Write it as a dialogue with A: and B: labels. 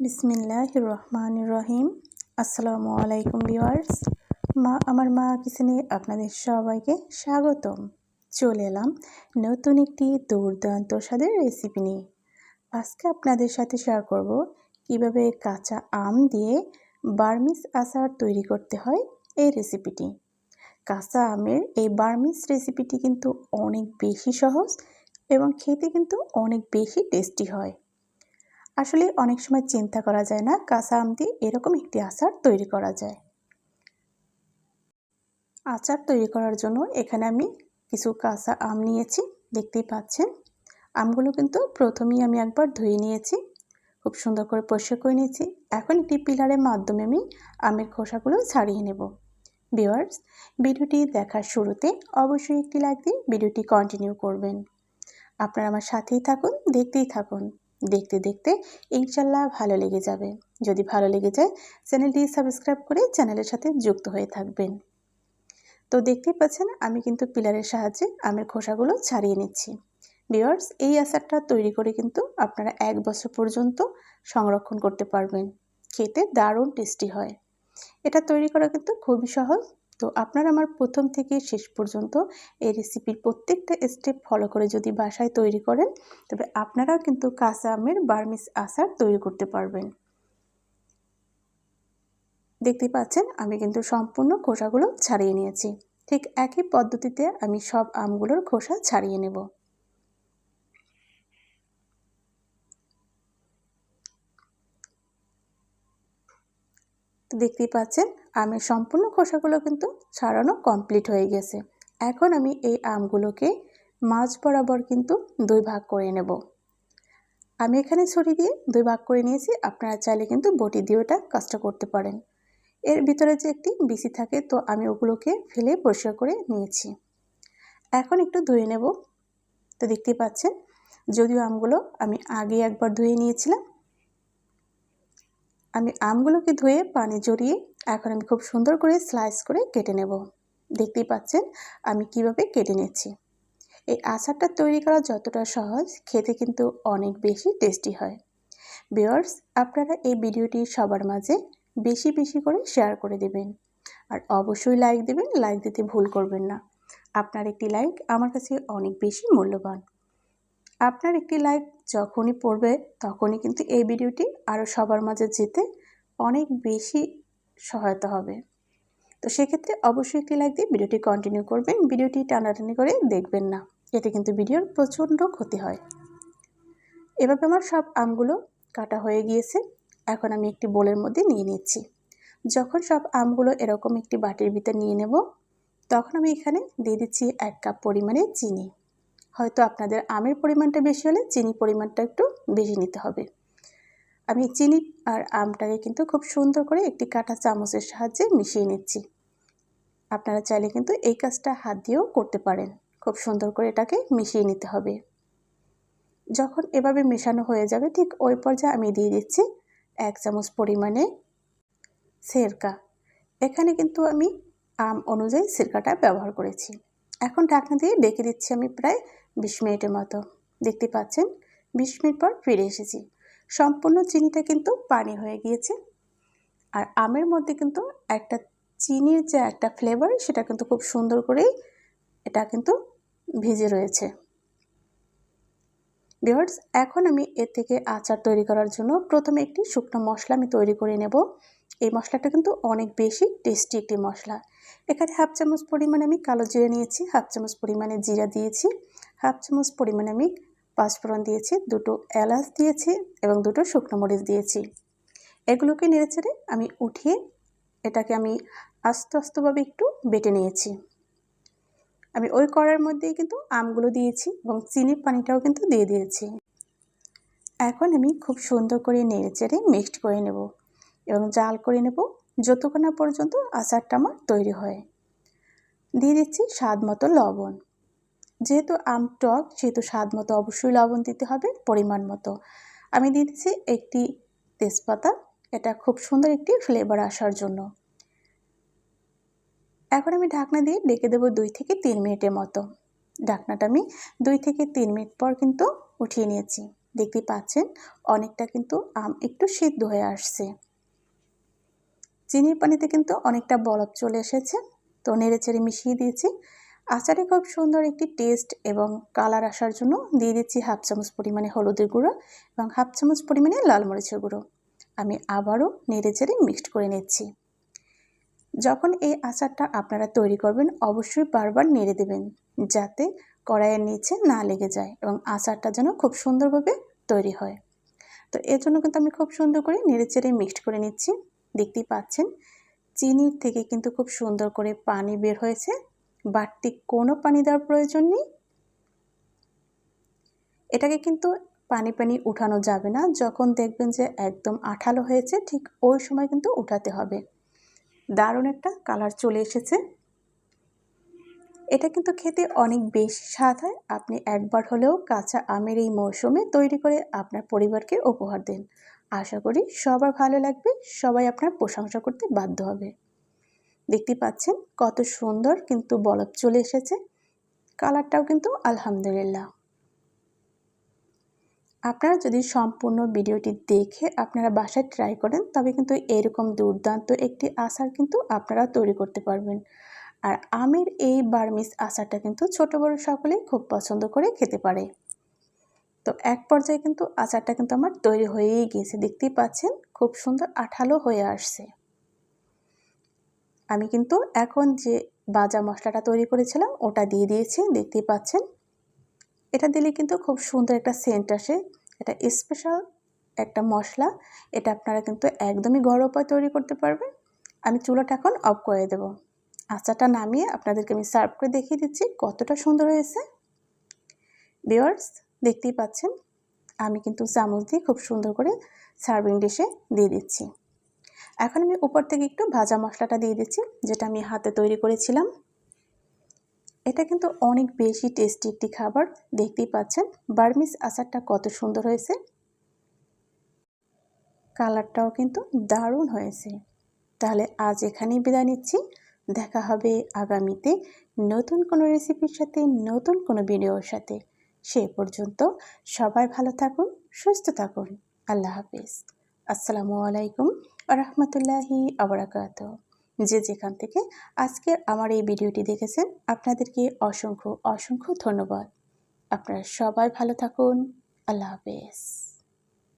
A: বিসমিল্লাহ রহমান রহিম আসসালামু আলাইকুম ভিউয়ার্স। মা, আমার মা কিচেনে আপনাদের সবাইকে স্বাগতম। চলে এলাম নতুন একটি দুর্দান্ত স্বাদের রেসিপি নিয়ে। আজকে আপনাদের সাথে শেয়ার করব কীভাবে কাঁচা আম দিয়ে বার্মিস আচার তৈরি করতে হয় এই রেসিপিটি কাঁচা আমের এই বার্মিস রেসিপিটি কিন্তু অনেক বেশি সহজ এবং খেতে কিন্তু অনেক বেশি টেস্টি হয়। আসলে অনেক সময় চিন্তা করা যায় না, কাঁচা আম দিয়ে এরকম একটি আচার তৈরি করা যায়। আচার তৈরি করার জন্য এখানে আমি কিছু কাঁচা আম নিয়েছি, দেখতেই পাচ্ছেন। আমগুলো কিন্তু প্রথমেই আমি একবার ধুয়ে নিয়েছি, খুব সুন্দর করে পরিষ্কার করে নিয়েছি। এখন একটি পিলারের মাধ্যমে আমি আমের খোসাগুলো ছাড়িয়ে নেব। ভিওয়ার্স ভিডিওটি দেখার শুরুতে অবশ্যই একটি লাইক দিয়ে ভিডিওটি কন্টিনিউ করবেন। আপনারা আমার সাথেই থাকুন, দেখতেই থাকুন। দেখতে দেখতে ইনশাল্লাহ ভালো লেগে যাবে। যদি ভালো লেগে যায়, চ্যানেলটি সাবস্ক্রাইব করে চ্যানেলের সাথে যুক্ত হয়ে থাকবেন। তো দেখতেই পাচ্ছেন, আমি কিন্তু পিলারের সাহায্যে আমের খোসাগুলো ছাড়িয়ে নিচ্ছি। বিয়ার্স এই আচারটা তৈরি করে কিন্তু আপনারা এক বছর পর্যন্ত সংরক্ষণ করতে পারবেন। খেতে দারুণ টেস্টি হয়। এটা তৈরি করা কিন্তু খুবই সহজ তো আপনারা আমার প্রথম থেকে শেষ পর্যন্ত এই রেসিপির প্রত্যেকটা স্টেপ ফলো করে যদি বাসায় তৈরি করেন, তবে আপনারাও কিন্তু কাঁচা আমের বার্মিস আচার তৈরি করতে পারবেন। দেখতে পাচ্ছেন, আমি কিন্তু সম্পূর্ণ খোসাগুলো ছাড়িয়ে নিয়েছি। ঠিক একই পদ্ধতিতে আমি সব আমগুলোর খোসা ছাড়িয়ে নেব। দেখতেই পাচ্ছেন, আমের সম্পূর্ণ খোসাগুলো কিন্তু ছাড়ানো কমপ্লিট হয়ে গেছে। এখন আমি এই আমগুলোকে মাছ বরাবর কিন্তু দুই ভাগ করে নেব। আমি এখানে ছড়ি দিয়ে দুই ভাগ করে নিয়েছি, আপনারা চাইলে কিন্তু বটি দিয়ে ওটা কাজটা করতে পারেন। এর ভিতরে যে একটি বিসি থাকে, তো আমি ওগুলোকে ফেলে পরিষ্কার করে নিয়েছি। এখন একটু ধুয়ে নেব। তো দেখতেই পাচ্ছেন, যদিও আমগুলো আমি আগে একবার ধুয়ে নিয়েছিলাম আমি আমগুলোকে ধুয়ে পানি জড়িয়ে এখন আমি খুব সুন্দর করে স্লাইস করে কেটে নেব। দেখতেই পাচ্ছেন আমি কীভাবে কেটে নিচ্ছি। এই আচারটা তৈরি করা যতটা সহজ, খেতে কিন্তু অনেক বেশি টেস্টি হয়। বিয়ার্স আপনারা এই ভিডিওটি সবার মাঝে বেশি বেশি করে শেয়ার করে দেবেন। আর অবশ্যই লাইক দেবেন লাইক দিতে ভুল করবেন না। আপনার একটি লাইক আমার কাছে অনেক বেশি মূল্যবান। আপনার একটি লাইক যখনই পড়বে, তখনই কিন্তু এই ভিডিওটি আরও সবার মাঝে যেতে অনেক বেশি সহায়তা হবে। তো সেক্ষেত্রে অবশ্যই একটি লাইক দিয়ে ভিডিওটি কন্টিনিউ করবেন, ভিডিওটি টানাটানি করে দেখবেন না। এতে কিন্তু ভিডিওর প্রচণ্ড ক্ষতি হয়। এভাবে আমার সব আমগুলো কাটা হয়ে গিয়েছে। এখন আমি একটি বোলের মধ্যে নিয়ে নিচ্ছি। যখন সব আমগুলো এরকম একটি বাটির ভিতর নিয়ে নেব, তখন আমি এখানে দিয়ে দিচ্ছি এক কাপ পরিমাণে চিনি। হয়তো আপনাদের আমের পরিমাণটা বেশি হলে চিনি পরিমাণটা একটু বেশি নিতে হবে। আমি চিনি আর আমটাকে কিন্তু খুব সুন্দর করে একটি কাটা চামচের সাহায্যে মিশিয়ে নিচ্ছি। আপনারা চাইলে কিন্তু এই কাজটা হাত দিয়েও করতে পারেন। খুব সুন্দর করে এটাকে মিশিয়ে নিতে হবে। যখন এভাবে মেশানো হয়ে যাবে ঠিক ওই পর্যায়ে আমি দিয়ে দিচ্ছি এক চামচ পরিমাণে সেরকা। এখানে কিন্তু আমি আম অনুযায়ী সিরকাটা ব্যবহার করেছি। এখন ঢাকনা দিয়ে ডেকে দিচ্ছি আমি প্রায় বিশ মিনিটের মতো। দেখতে পাচ্ছেন? বিশ মিনিট পর ফিরে এসেছি। সম্পূর্ণ চিনিটা কিন্তু পানি হয়ে গিয়েছে। আর আমের মধ্যে কিন্তু একটা চিনির যে একটা ফ্লেভার সেটা কিন্তু খুব সুন্দর করেই এটা কিন্তু ভিজে রয়েছে। বিহার্স এখন আমি এর থেকে আচার তৈরি করার জন্য প্রথমে একটি শুকনো মশলা আমি তৈরি করে নেব। এই মশলাটা কিন্তু অনেক বেশি টেস্টি একটি মশলা। এখানে হাফ চামচ পরিমাণে আমি কালো জিরা নিয়েছি, হাফ চামচ পরিমাণে জিরা দিয়েছি। হাফ চামচ পরিমাণে আমি পাঁচফোড়ন দিয়েছি, দুটো এলাচ দিয়েছি এবং দুটো শুকনো মরিচ দিয়েছি। এগুলোকে নেড়ে চেড়ে আমি উঠিয়ে এটাকে আমি আস্তে আস্তেভাবে একটু বেটে নিয়েছি। আমি ওই কড়ার মধ্যেই কিন্তু আমগুলো দিয়েছি এবং চিনির পানিটাও কিন্তু দিয়ে দিয়েছি। এখন আমি খুব সুন্দর করে নেড়ে চেড়ে মিক্সড করে নেব এবং জাল করে নেব যতক্ষণ না পর্যন্ত আচারটা আমার তৈরি হয়। দিয়ে দিচ্ছি স্বাদ মতো লবণ। যেহেতু আম টক, সেহেতু স্বাদ মতো অবশ্যই লবণ দিতে হবে, পরিমাণ মতো। আমি দিয়ে দিচ্ছি একটি তেজপাতা। এটা খুব সুন্দর একটি ফ্লেভার আসার জন্য। এখন আমি ঢাকনা দিয়ে ডেকে দেবো দুই থেকে তিন মিনিটের মতো। ঢাকনাটা আমি দুই থেকে তিন মিনিট পর কিন্তু উঠিয়ে নিয়েছি। দেখতে পাচ্ছেন, অনেকটা কিন্তু আম একটু সিদ্ধ হয়ে আসছে। চিনির পানিতে কিন্তু অনেকটা বরফ চলে এসেছে, তো নেড়ে চেড়ে মিশিয়ে দিয়েছি। আচারে খুব সুন্দর একটি টেস্ট এবং কালার আসার জন্য দিয়ে দিচ্ছি হাফ চামচ পরিমাণে হলুদের গুঁড়ো এবং হাফ চামচ পরিমাণে লাল মরিচের গুঁড়ো। আমি আবারও নেড়ে চেড়ে মিক্সড করে নিচ্ছি। যখন এই আচারটা আপনারা তৈরি করবেন, অবশ্যই বারবার নেড়ে দেবেন যাতে কড়াইয়ের নিচে না লেগে যায় এবং আচারটা যেন খুব সুন্দরভাবে তৈরি হয়। তো এর জন্য কিন্তু আমি খুব সুন্দর করে নেড়ে চেড়ে মিক্সড করে নিচ্ছি। দেখতেই পাচ্ছেন, চিনির থেকে কিন্তু খুব সুন্দর করে পানি বের হয়েছে। বাড়তি কোনো পানি দেওয়ার প্রয়োজন নেই। এটাকে কিন্তু পানি পানি উঠানো যাবে না। যখন দেখবেন যে একদম আঠালো হয়েছে, ঠিক ওই সময় কিন্তু উঠাতে হবে। দারুণ একটা কালার চলে এসেছে। এটা কিন্তু খেতে অনেক বেশি স্বাদ হয়। আপনি একবার হলেও কাঁচা আমের এই মৌসুমে তৈরি করে আপনার পরিবারকে উপহার দিন। আশা করি সবার ভালো লাগবে। সবাই আপনার প্রশংসা করতে বাধ্য হবে। দেখতে পাচ্ছেন কত সুন্দর কিন্তু বলব চলে এসেছে। কালারটাও কিন্তু আলহামদুলিল্লাহ। আপনারা যদি সম্পূর্ণ ভিডিওটি দেখে আপনারা বাসায় ট্রাই করেন, তবে কিন্তু এরকম দুর্দান্ত একটি আচার কিন্তু আপনারা তৈরি করতে পারবেন। আর আমের এই বার্মিস আচারটা কিন্তু ছোট বড় সকলেই খুব পছন্দ করে খেতে পারে। তো এক পর্যায়ে কিন্তু আচারটা কিন্তু আমার তৈরি হয়েই গিয়েছে। দেখতেই পাচ্ছেন খুব সুন্দর আঠালো হয়ে আসছে। আমি কিন্তু এখন যে বাজা মশলাটা তৈরি করেছিলাম, ওটা দিয়ে দিয়েছি, দেখতেই পাচ্ছেন। এটা দিলে কিন্তু খুব সুন্দর একটা সেন্ট আসে। এটা স্পেশাল একটা মশলা, এটা আপনারা কিন্তু একদমই ঘরোয়া উপায় তৈরি করতে পারবেন। আমি চুলাটা এখন অফ করে দেব। আচারটা নামিয়ে আপনাদেরকে আমি সার্ভ করে দেখিয়ে দিচ্ছি কতটা সুন্দর হয়েছে। বিয়ার্স দেখতেই পাচ্ছেন, আমি কিন্তু চামচ দিয়ে খুব সুন্দর করে সার্ভিং ডিশে দিয়ে দিচ্ছি। এখন আমি উপর থেকে একটু ভাজা মশলাটা দিয়ে দিচ্ছি, যেটা আমি হাতে তৈরি করেছিলাম। এটা কিন্তু অনেক বেশি টেস্টি একটি খাবার, দেখতেই পাচ্ছেন। বার্মিস আচারটা কত সুন্দর হয়েছে। কালারটাও কিন্তু দারুণ হয়েছে। তাহলে আজ এখানেই বিদায় নিচ্ছি। দেখা হবে আগামীতে নতুন কোনো রেসিপির সাথে, নতুন কোনো ভিডিওর সাথে। সে পর্যন্ত সবাই ভালো থাকুন, সুস্থ থাকুন। আল্লাহ হাফিজ। আসসালামু আলাইকুম রহমতুল্লাহি আবরাকাত যে যেখান থেকে আজকের আমার এই ভিডিওটি দেখেছেন, আপনাদেরকে অসংখ্য অসংখ্য ধন্যবাদ। আপনারা সবাই ভালো থাকুন। আল্লাহ হাফেজ।